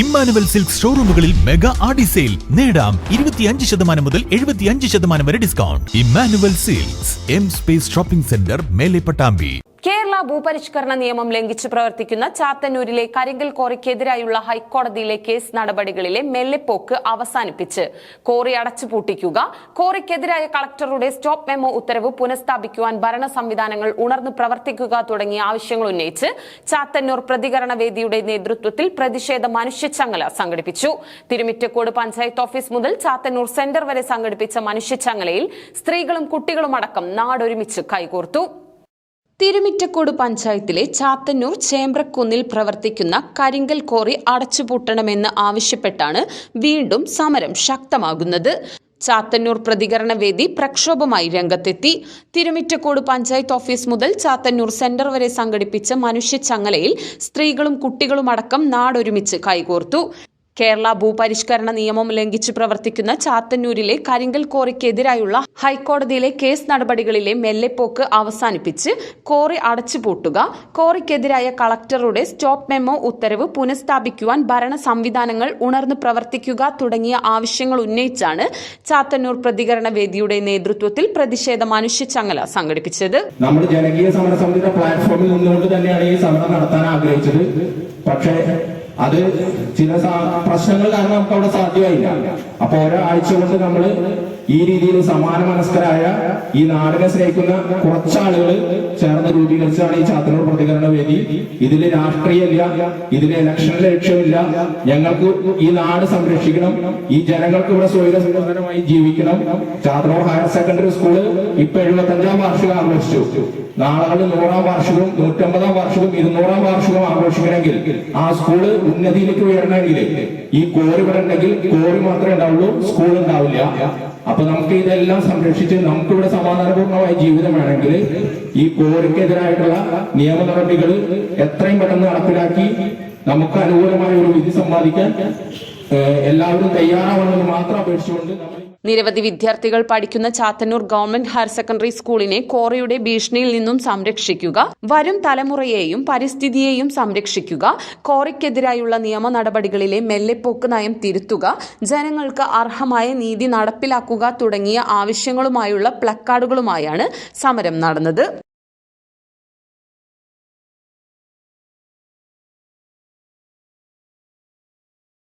Emmanuel silk ഷോറൂമുകളിൽ mega Aadi sale. നേടാം ഇരുപത്തിയഞ്ച് ശതമാനം മുതൽ എഴുപത്തിയഞ്ച് ശതമാനം വരെ discount. Immanuel silks M space shopping centre മേലെ പട്ടാമ്പി. കേരള ഭൂപരിഷ്കരണ നിയമം ലംഘിച്ച് പ്രവർത്തിക്കുന്ന ചാത്തന്നൂരിലെ കരിങ്കൽ കോറിക്കെതിരായുള്ള ഹൈക്കോടതിയിലെ കേസ് നടപടികളിലെ മെല്ലെപ്പോക്ക് അവസാനിപ്പിച്ച്. കോറി അടച്ചുപൂട്ടിക്കുക. കോറിക്കെതിരായ കളക്ടറുടെ സ്റ്റോപ്പ് മെമ്മോ ഉത്തരവ് പുനഃസ്ഥാപിക്കുവാൻ ഭരണ സംവിധാനങ്ങൾ ഉണർന്നു പ്രവർത്തിക്കുക തുടങ്ങിയ ആവശ്യങ്ങൾ ഉന്നയിച്ച് ചാത്തന്നൂർ പ്രതികരണ വേദിയുടെ നേതൃത്വത്തിൽ പ്രതിഷേധ മനുഷ്യച്ചങ്ങല സംഘടിപ്പിച്ചു. തിരുമിറ്റക്കോട് പഞ്ചായത്ത് ഓഫീസ് മുതൽ ചാത്തന്നൂർ സെന്റർ വരെ സംഘടിപ്പിച്ച മനുഷ്യച്ചങ്ങലയിൽ സ്ത്രീകളും കുട്ടികളും അടക്കം നാടൊരുമിച്ച് കൈകോർത്തു. തിരുമിറ്റക്കോട് പഞ്ചായത്തിലെ ചാത്തന്നൂർ ചേമ്പ്രക്കുന്നിൽ പ്രവർത്തിക്കുന്ന കരിങ്കൽ കോറി അടച്ചുപൂട്ടണമെന്ന് ആവശ്യപ്പെട്ടാണ് വീണ്ടും സമരം ശക്തമാകുന്നത്. ചാത്തന്നൂർ പ്രതികരണ വേദി പ്രക്ഷോഭമായി രംഗത്തെത്തി. തിരുമിറ്റക്കോട് പഞ്ചായത്ത് ഓഫീസ് മുതൽ ചാത്തന്നൂർ സെന്റർ വരെ സംഘടിപ്പിച്ച മനുഷ്യച്ചങ്ങലയിൽ സ്ത്രീകളും കുട്ടികളും അടക്കം നാടൊരുമിച്ച് കൈകോർത്തു. കേരള ഭൂപരിഷ്കരണ നിയമം ലംഘിച്ച് പ്രവർത്തിക്കുന്ന ചാത്തന്നൂരിലെ കരിങ്കൽ കോറിക്കെതിരായുള്ള ഹൈക്കോടതിയിലെ കേസ് നടപടികളിലെ മെല്ലെപ്പോക്ക് അവസാനിപ്പിച്ച് കോറി അടച്ചുപൂട്ടുക കോറിക്കെതിരായ കളക്ടറുടെ സ്റ്റോപ്പ് മെമ്മോ ഉത്തരവ് പുനഃസ്ഥാപിക്കുവാൻ ഭരണ സംവിധാനങ്ങൾ ഉണർന്നു പ്രവർത്തിക്കുക തുടങ്ങിയ ആവശ്യങ്ങൾ ഉന്നയിച്ചാണ് ചാത്തന്നൂർ പ്രതികരണ വേദിയുടെ നേതൃത്വത്തിൽ പ്രതിഷേധ മനുഷ്യച്ചങ്ങല സംഘടിപ്പിച്ചത്. നമ്മൾ ജനകീയ പ്ലാറ്റ്ഫോമിൽ നിന്നുകൊണ്ട് തന്നെയാണ് ഈ നടത്താൻ ആഗ്രഹിച്ചത്. പക്ഷേ അത് ചില പ്രശ്നങ്ങൾ കാരണം നമുക്ക് അവിടെ സാധ്യമായില്ല. അപ്പൊ ഒരാഴ്ച കൊണ്ട് നമ്മൾ ഈ രീതിയിൽ സമാന മനസ്കരായ ഈ നാടിനെ സ്നേഹിക്കുന്ന കുറച്ചാളുകൾ ചേർന്ന് രൂപീകരിച്ചാണ് ഈ ചാത്തനൂർ പ്രതികരണ വേദി. ഇതിൽ രാഷ്ട്രീയമില്ല ഇതിന് ഇലക്ഷനിലെ ലക്ഷ്യമില്ല. ഞങ്ങൾക്ക് ഈ നാട് സംരക്ഷിക്കണം ഈ ജനങ്ങൾക്ക് ഇവിടെ സ്വൈരസമ്പന്നമായി ജീവിക്കണം. ചാത്തനൂർ ഹയർ സെക്കൻഡറി സ്കൂൾ ഇപ്പൊ എഴുപത്തഞ്ചാം വാർഷികം ആഘോഷിച്ചു. നാളെ നൂറാം വാർഷികവും നൂറ്റമ്പതാം വാർഷികവും ഇരുന്നൂറാം വാർഷികവും ആഘോഷിക്കണമെങ്കിൽ ആ സ്കൂൾ ഉന്നതിയിലേക്ക് ഉയരണമെങ്കിൽ ഈ കോറി വിടണമെങ്കിൽ കോറി മാത്രമേ ഉണ്ടാവുള്ളൂ സ്കൂൾ ഉണ്ടാവില്ല. അപ്പൊ നമുക്ക് ഇതെല്ലാം സംരക്ഷിച്ച് നമുക്ക് ഇവിടെ സമാധാനപൂർണമായ ജീവിതം വേണമെങ്കിൽ ഈ കോറിക്കെതിരായിട്ടുള്ള നിയമ നടപടികൾ എത്രയും പെട്ടെന്ന് നടപ്പിലാക്കി നമുക്ക് അനുകൂലമായ ഒരു വിധി സമ്പാദിക്കാൻ എല്ലാവരും തയ്യാറാവണമെന്ന് മാത്രം അപേക്ഷിച്ചുകൊണ്ട് നമ്മൾ നിരവധി വിദ്യാർത്ഥികൾ പഠിക്കുന്ന ചാത്തന്നൂർ ഗവൺമെന്റ് ഹയർ സെക്കൻഡറി സ്കൂളിനെ കോറയുടെ ഭീഷണിയിൽ നിന്നും സംരക്ഷിക്കുക വരും തലമുറയെയും പരിസ്ഥിതിയെയും സംരക്ഷിക്കുക കോറയ്ക്കെതിരായുള്ള നിയമ നടപടികളിലെ മെല്ലെപ്പോക്ക് നയം തിരുത്തുക ജനങ്ങൾക്ക് അർഹമായ നീതി നടപ്പിലാക്കുക തുടങ്ങിയ ആവശ്യങ്ങളുമായുള്ള പ്ലക്കാർഡുകളുമായാണ് സമരം നടന്നത്.